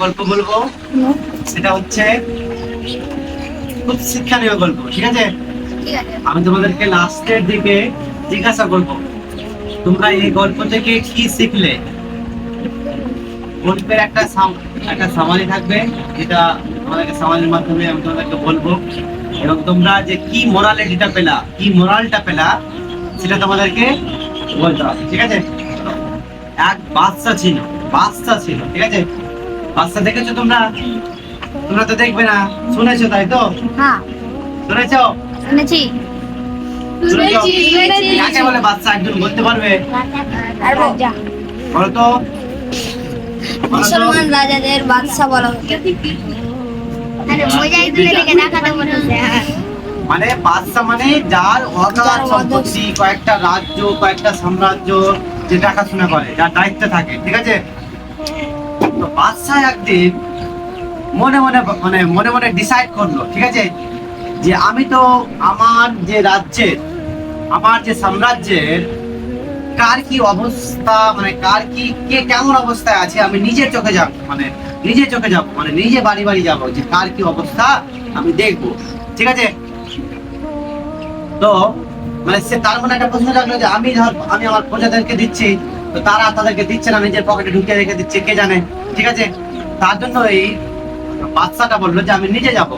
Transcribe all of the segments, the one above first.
গল্প বলব? সেটা হচ্ছে খুব শিক্ষণীয় গল্প ঠিক আছে? আমি তোমাদেরকে লাস্টের দিকে জিজ্ঞাসা করব তোমরা এই গল্প থেকে কি শিখলে? গল্পের একটা একটা সামারি থাকবে যেটা তোমাদেরকে সামারির মাধ্যমে আমি তোমাদেরকে বলব। এবং তোমরা যে কি মোরালিটিটা পেলা কি মোরালটা পেলা সেটা তোমাদেরকে বলতে হবে ঠিক আছে? এক বাচ্চা ছিল বাচ্চা ছিল ঠিক আছে? বাচ্চা দেখেছ তোমরা? তোমরা তো দেখবে না। শুনেছো তাই তো? হ্যাঁ শুনেছো? শুনেছি। শুনেছি। কাকে বলে বাচ্চা একজন বলতে পারবে? বলো। তো। বলো তো। মুসলমান রাজাদের বাদশা বলা। হতো মনে মানে বাদশা মানে যার অগাধ সম্পত্তি কয়েকটা রাজ্য কয়েকটা সাম্রাজ্য যে দেখাশোনা করে যার দায়িত্বে থাকে ঠিক আছে? তো বাদশা একদিন মনে মনে মানে মনে মনে ডিসাইড করল, ঠিক আছে? যে আমি তো আমার যে রাজ্যের, আমার যে সাম্রাজ্যের, কার কি অবস্থা মানে কার কি, কে কেমন অবস্থায় আছে, আমি নিজের চোখে যাব মানে নিজের চোখে যাব মানে নিজে বাড়ি বাড়ি যাব, যে কার কি অবস্থা, আমি দেখব, ঠিক আছে? তো মানে সে তার মনে একটা প্রশ্ন জাগলো যে আমি ধর, আমি আমার প্রজাদেরকে দিচ্ছি, তো তারা তাদেরকে দিচ্ছে না, নিজের পকেটে ঢুকিয়ে রেখে দিচ্ছে, কে জানে? ঠিক আছে? তার জন্য এই বাচ্চাটা বলল যে, আমি নিজে যাব।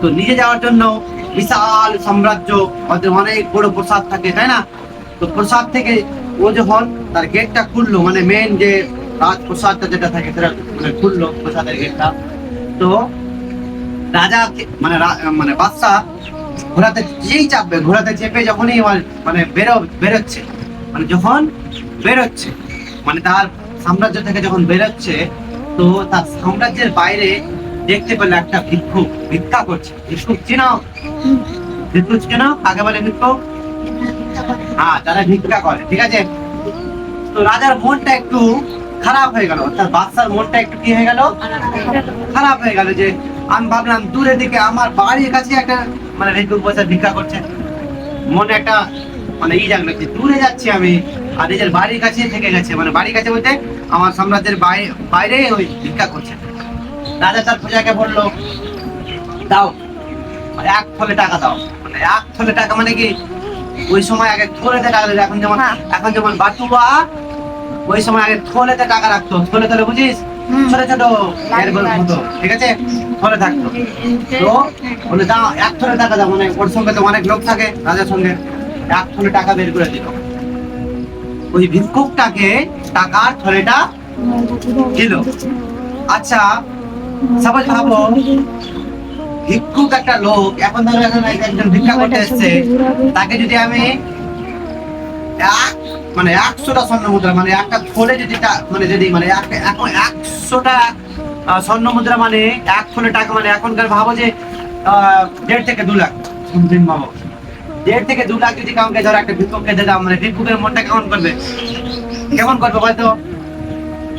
তো নিজে যাওয়ার জন্য বিশাল সাম্রাজ্য অনেক বড় প্রসাদ থাকে, তাই না? তো প্রসাদ থেকে ও যখন তার গেটটা খুললো মানে মেন যে রাজপ্রসাদটা যেটা থাকে, সেটা মানে খুললো প্রসাদের গেটটা তো রাজা মানে মানে বাদশা ঘোড়াতে যেই চাপবে, ঘোড়াতে চেপে যখনই মানে বেরো বেরোচ্ছে মানে যখন বেরোচ্ছে মানে তার সাম্রাজ্য থেকে যখন বেরোচ্ছে, তো তার সাম্রাজ্যের বাইরে দেখতে পেল একটা ভিক্ষুক ভিক্ষা করছে। ভিক্ষুক চিনো ভিক্ষুক চিনো আগে বলে ভিক্ষুক হ্যাঁ যারা ভিক্ষা করে, ঠিক আছে? তো রাজার মনটা একটু খারাপ হয়ে গেল। তার বাচ্চার মনটা একটু কি হয়ে গেল? খারাপ হয়ে গেল যে আমি ভাবলাম দূরে দিকে আমার বাড়ির কাছে একটা মানে ভিক্ষুক বসে ভিক্ষা করছে। মনে একটা মানে ই জাগলো যে দূরে যাচ্ছি আমি। আর নিজের বাড়ির কাছে থেকে গেছে। মানে বাড়ির কাছে বলতে আমার সাম্রাজ্যের বাইরে ওই ভিক্ষা করছে। রাজা তার প্রজাকে বলল দাও। মানে এক থলে টাকা দাও। মানে এক থলে টাকা মানে কি ওই সময় আগে থলেতে টাকা দিত, এখন যেমন হ্যাঁ। এখন যেমন বাটুয়া ওই সময় আগে থলেতে টাকা রাখতো। থলে থলে বুঝিস। ছোট ছোট মতো ঠিক আছে? থলে থাকতো। তো বলে দাও এক থলে টাকা দাও। মানে ওর সঙ্গে তো অনেক লোক থাকে রাজার সঙ্গে। এক থলে টাকা বের করে দিল। ওই ভিক্ষুকটাকে টাকার থলেটা দিল। আচ্ছা সবাই ভাবো, ভিক্ষুক একটা লোক, এখন ধরো, এখন একজন ভিক্ষা করতে এসছে, তাকে যদি আমি এক মানে একশোটা স্বর্ণ মুদ্রা মানে একটা থলে যদি মানে যদি মানে এখন একশোটা স্বর্ণ মুদ্রা মানে এক থলে টাকা মানে এখনকার ভাবো যে দেড় থেকে দু লাখ। ভাবো? দেড় থেকে দু লাখ যদি কাউকে ধরো, একটা ভিক্ষুককে দিলাম মানে ভিক্ষুকের মনটা কেমন করবে? কেমন করবে হয়তো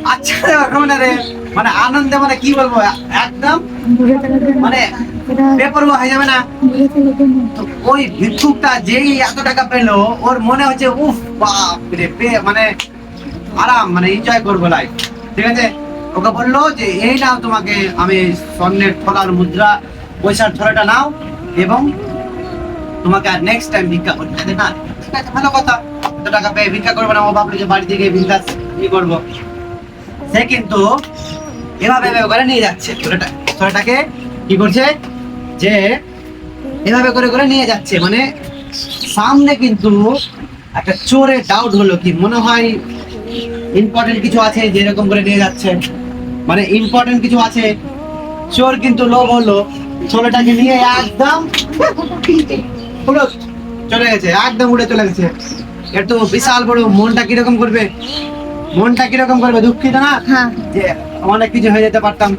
আচ্ছা এখন রে মানে আনন্দে মানে কি বলব, একদম মানে হয়ে যাবে না? ওই ভিক্ষুকটা যেই এত টাকা পেল, ওর মনে হচ্ছে, উফ বাপ রে পে- মানে আরাম মানে এনজয় করব লাইফ ঠিক আছে? ওকে বলল যে, এই নাও তোমাকে, আমি স্বর্ণের থলার মুদ্রা, পয়সার থলাটা নাও, এবং তোমাকে আর নেক্সট টাইম ভিক্ষা করতে হবে না ঠিক আছে ভালো কথা। এত টাকা পেয়ে ভিক্ষা করব না ভাবলো যে বাড়ি থেকে ভিক্ষা ই করব। সে কিন্তু এভাবে এভাবে করে নিয়ে যাচ্ছে থলেটা থলেটাকে কি করছে? যে এভাবে করে করে নিয়ে যাচ্ছে। মানে সামনে কিন্তু একটা চোরে ডাউট হলো কি? মনে হয় ইম্পর্টেন্ট কিছু আছে যে এরকম করে নিয়ে যাচ্ছে। মানে ইম্পর্টেন্ট কিছু আছে। চোর কিন্তু লোভ হলো। ছোলেটাকে নিয়ে একদম পুরো চলে গেছে একদম উড়ে চলে গেছে। এর তো বিশাল বড় মনটা কীরকম করবে? মনটা কীরকম করবে? দুঃখিত না? হ্যাঁ। যে অনেক কিছু হয়ে যেতে পারতাম।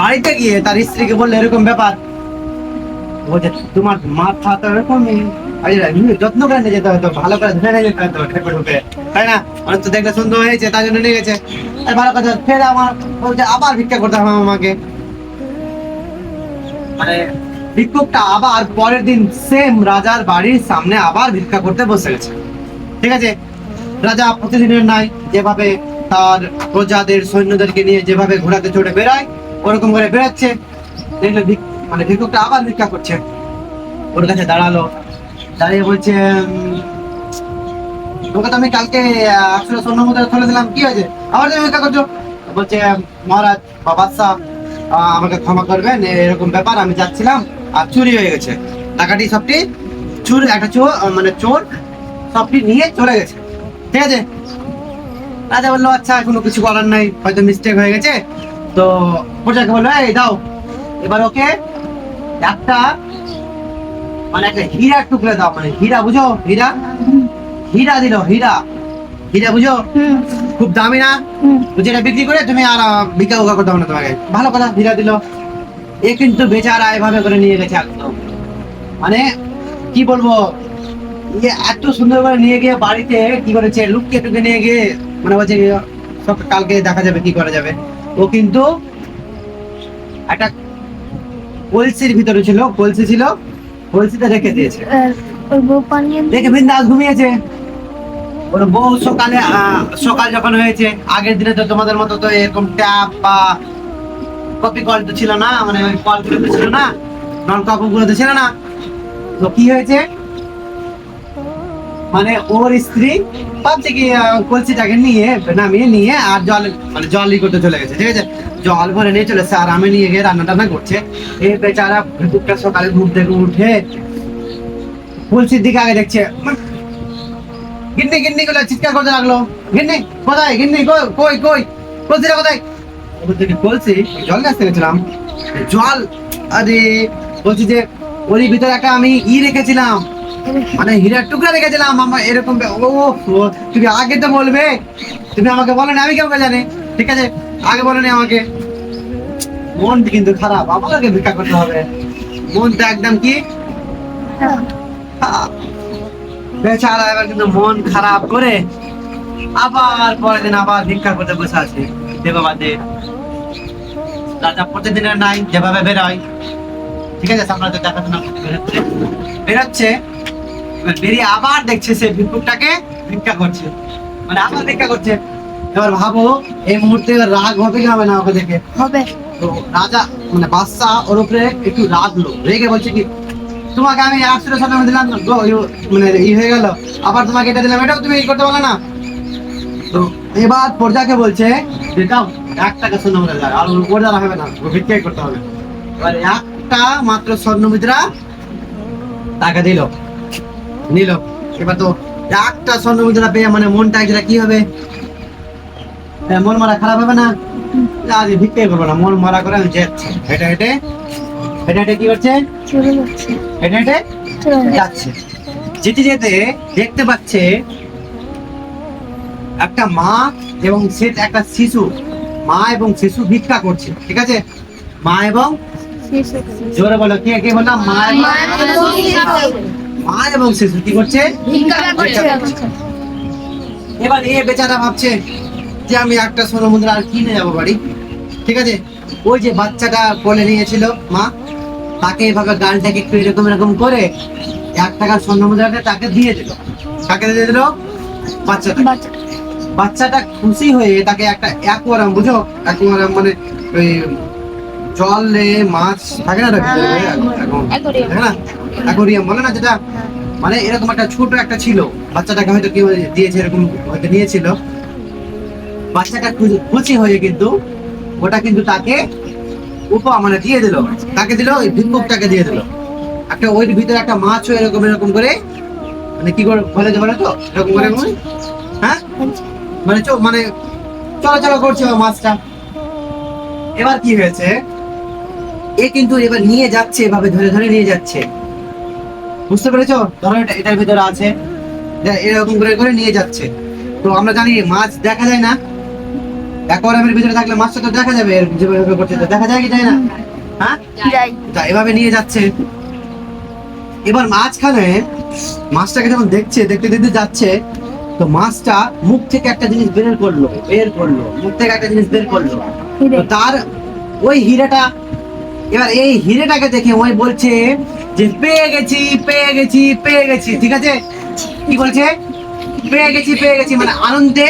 বাড়িতে গিয়ে তার স্ত্রীকে বললে এরকম ব্যাপার। বলছে তোমার মাথা তো এরকমই। যত্ন করে নিয়ে যেতে হতো ভালো করে ধরে নিয়ে যেতে হতো ঠেপে ঢুকে তাই না? অনেক তো দেখলে সুন্দর হয়েছে তার জন্য নিয়ে গেছে। আর ভালো কথা ফের আমার বলছে আবার ভিক্ষা করতে হবে আমাকে। মানে ভিক্ষুকটা আবার পরের দিন সেম রাজার বাড়ির সামনে আবার ভিক্ষা করতে বসে গেছে। ঠিক আছে? রাজা প্রতিদিনের নাই যেভাবে তার প্রজাদের সৈন্যদেরকে নিয়ে যেভাবে ঘোড়াতে চড়ে বেড়ায়, ওরকম করে বেড়াচ্ছে। মানে ভিক্ষুকটা আবার ভিক্ষা করছে। ওর কাছে দাঁড়াল। দাঁড়িয়ে বলছে তোকে তো আমি কালকে একশো স্বর্ণ মুদ্রা তুলে দিলাম। কি হয়েছে? আবার তুমি ভিক্ষা করছ? বলছে মহারাজ বা বাদশাহ আমাকে ক্ষমা করবেন, এরকম ব্যাপার, আমি যাচ্ছিলাম, আর চুরি হয়ে গেছে। টাকাটি সবটি চুর, একটা চোর মানে চোর, সবটি নিয়ে চলে গেছে। ঠিক আছে? রাজা বলল আচ্ছা কোনো কিছু করার নাই, হয়তো মিস্টেক হয়ে গেছে। তো প্রজাকে বলল, এই, দাও। এবার ওকে একটা মানে একটা হীরা টুকরে দাও মানে হীরা, বুঝো? হীরা? হীরা দিল, হীরা। হীরা বুঝো? খুব দামি না? যেটা বিক্রি করে তুমি আর আহ, ভিক্ষা উকা করতে না তোমাকে। ভালো কথা দিল। এ কিন্তু বেচারা এভাবে করে নিয়ে গেছে একদম মানে কি বলব? ইয়ে এত সুন্দর করে নিয়ে গিয়ে বাড়িতে কি করেছে? লুকিয়ে টুকে নিয়ে গিয়ে মানে বলছে সব কালকে দেখা যাবে কি করা যাবে? ও কিন্তু একটা কলসির ভিতরে ছিল কলসি ছিল কলসিতে রেখে দিয়েছে। পানিয়ে দেখে বিন্দাস ঘুমিয়েছে। ওর বউ সকালে সকাল যখন হয়েছে, আগের দিনে তো তোমাদের মতো তো এরকম ট্যাপ বা কপি কল তো ছিল না মানে ওই কলগুলো তো ছিল না নলকপগুলো তো ছিল না। তো কি হয়েছে? মানে ওর স্ত্রী ভাবছে কি কলসিটাকে নিয়ে, নামিয়ে নিয়ে আর জল মানে জল ই করতে চলে গেছে, ঠিক আছে? জল ভরে নিয়ে চলে আর আমি নিয়ে গিয়ে রান্না টান্না করছে। এই বেচারা ভেতুরটা সকালে ঘুম থেকে উঠে কলসির দিকে আগে দেখছে গিন্নি গিন্নি গুলো চিৎকার করতে লাগল। গিন্নি কোথায়? গিন্নি কই কই কই? কোথায়? ওর কলসি জল গাছ জল? আরে বলছি যে ওরই ভিতরে একটা আমি ই রেখেছিলাম। মানে হীরার টুকরা রেখেছিলাম। আমার এরকম ও ও, তুমি আগে তো বলবে। তুমি আমাকে বলো না আমি কেমন জানি? ঠিক আছে আগে বলোনি আমাকে। মন কিন্তু খারাপ আমাকে ভিক্ষা করতে হবে। মনটা একদম কি? খারাপ। বেচারা এবার কিন্তু মন খারাপ করে আবার পরের দিন আবার ভিক্ষা করতে বসে আছে। দেবাবাদে রাজা প্রতিদিনের নাই যেভাবে বেরোয়। ঠিক আছে সাম্রাজ্য দেখাশোনা করতে বেরোচ্ছে। বেরোচ্ছে বেরিয়ে আবার দেখছে সে ভিক্ষুকটাকে ভিক্ষা করছে। মানে আবার ভিক্ষা করছে। এবার ভাবো এই মুহূর্তে রাগ হবে কি হবে না ওকে দেখে? হবে। তো রাজা মানে বাদশাহ ওর উপরে একটু রাগলো রেগে বলছে কি তোমাকে আমি একশো সাথে দিলাম মানে ই হয়ে গেল। আবার তোমাকে এটা দিলাম, এটাও তুমি ই করতে পারলে না। তো এবার প্রজাকে বলছে যে দাও, এক টাকা স্বর্ণ মুদ্রা আর হবে না ভিক্ষাই করতে হবে। এবার একটা মাত্র স্বর্ণ মুদ্রা টাকা দিল। নিল। এবার তো একটা স্বর্ণ মুদ্রা পেয়ে মানে মনটা যেটা কি হবে? মন মারা খারাপ হবে না? আজ ভিক্ষাই করব না মন মারা করে আমি যাচ্ছি হেঁটে হেঁটে হেঁটে হেঁটে কি করছে? চলে যাচ্ছে। হেঁটে হেঁটে যাচ্ছে। যেতে যেতে দেখতে পাচ্ছে একটা মা এবং সে একটা শিশু মা এবং শিশু ভিক্ষা করছে ঠিক আছে? মা এবং জোরে বলো কে কে বললাম? মা এবং মা এবং শিশু। কি করছে? এবার এ বেচারা ভাবছে যে আমি একটা সোনা মুদ্রা আর কিনে যাব বাড়ি ঠিক আছে? ওই যে বাচ্চাটা বলে নিয়েছিল মা তাকে এভাবে গালটাকে একটু এরকম এরকম করে এক টাকার স্বর্ণ মুদ্রাটা তাকে দিয়ে দিল। তাকে দিয়ে দিল? বাচ্চাটা বাচ্চাটা খুশি হয়ে তাকে একটা অ্যাকোয়ারাম বুঝো অ্যাকোয়ারাম মানে ওই জলে মাছ থাকে না না? অ্যাকোরিয়াম বলে না যেটা? মানে এরকম একটা ছোট একটা ছিল। বাচ্চাটাকে হয়তো কেউ দিয়েছে এরকম হয়তো নিয়েছিল। বাচ্চাটা খুশি হয়ে কিন্তু ওটা কিন্তু তাকে উপ মানে দিয়ে দিল। তাকে দিল? ওই ভিক্ষুকটাকে দিয়ে দিল। একটা ওই ভিতরে একটা মাছ মাছও এরকম এরকম করে মানে কি করে বলে যে বলে তো? এরকম করে হ্যাঁ? মানে চো মানে চলাচল করছে ওই মাছটা। এবার কি হয়েছে? এ কিন্তু এবার নিয়ে যাচ্ছে এভাবে ধরে ধরে নিয়ে যাচ্ছে। বুঝতে পেরেছ? ধরো এটা এটার ভিতরে আছে। এরকম করে করে নিয়ে যাচ্ছে। তো আমরা জানি মাছ দেখা যায় না। অ্যাকোয়ারিয়ামের ভিতরে থাকলে মাছটা তো দেখা যাবে এর তো দেখা যায় কি যায় না? হ্যাঁ? যাই এভাবে নিয়ে যাচ্ছে। এবার মাঝখানে মাছটাকে যখন দেখছে দেখতে দেখতে যাচ্ছে তো মাছটা মুখ থেকে একটা জিনিস বের করল বের করল মুখ থেকে একটা জিনিস বের করল। তার ওই হিরেটা এবার এই হিরেটাকে দেখে ওই বলছে যে পেয়ে গেছি পেয়ে গেছি পেয়ে গেছি। ঠিক আছে? কি বলছে? পেয়ে গেছি পেয়ে গেছি। মানে আনন্দে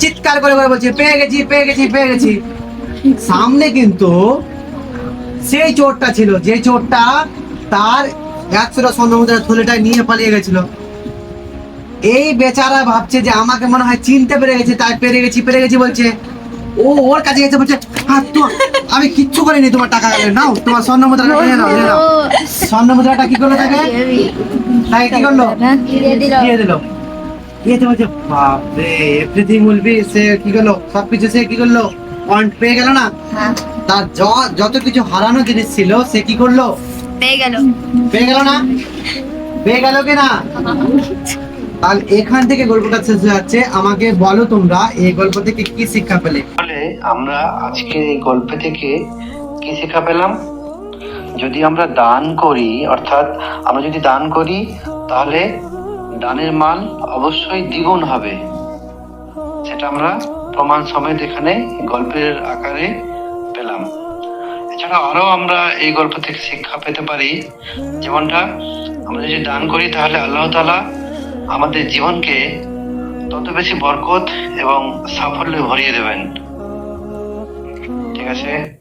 চিৎকার করে করে বলছে পেয়ে গেছি পেয়ে গেছি পেয়ে গেছি। সামনে কিন্তু সেই চোরটা ছিল যে চোরটা তার একশোটা স্বর্ণ মুদ্রা থলেটায় নিয়ে পালিয়ে গেছিল। এই বেচারা ভাবছে যে আমাকে মনে হয় চিনতে পেরে গেছে তাই পেরে গেছি পেরে গেছি বলছে। ও ওর কাছে গেছে বলছে হ্যাঁ তো আমি কিচ্ছু করিনি তোমার টাকা গেলে। নাও তোমার স্বর্ণ মুদ্রাটা নিয়ে নাও নিয়ে নাও। স্বর্ণ মুদ্রাটা কি করল তাকে? তাই কি করল? দিয়ে দিল? দিয়ে বলছে বাপরে এভরিথিং উইল বি সে কি করল? সবকিছু সে কি করল? পয়েন্ট পেয়ে গেল না? হ্যাঁ। তার যত কিছু হারানো জিনিস ছিল সে কি করল? পেয়ে গেল। পেয়ে গেল না? পেয়ে গেল কি না? তাহলে এখান থেকে গল্পটা শেষ হয়ে যাচ্ছে। আমাকে বলো তোমরা এই গল্প থেকে কি শিক্ষা পেলে? তাহলে আমরা আজকে এই গল্প থেকে কি শিক্ষা পেলাম? যদি আমরা দান করি অর্থাৎ আমরা যদি দান করি তাহলে দানের মান অবশ্যই দ্বিগুণ হবে। সেটা আমরা প্রমাণ সমেত এখানে গল্পের আকারে পেলাম। এছাড়া আরও আমরা এই গল্প থেকে শিক্ষা পেতে পারি যেমনটা আমরা যদি দান করি তাহলে আল্লাহ তালা আমাদের জীবনকে তত বেশি বরকত এবং সাফল্যে ভরিয়ে দেবেন। ঠিক আছে?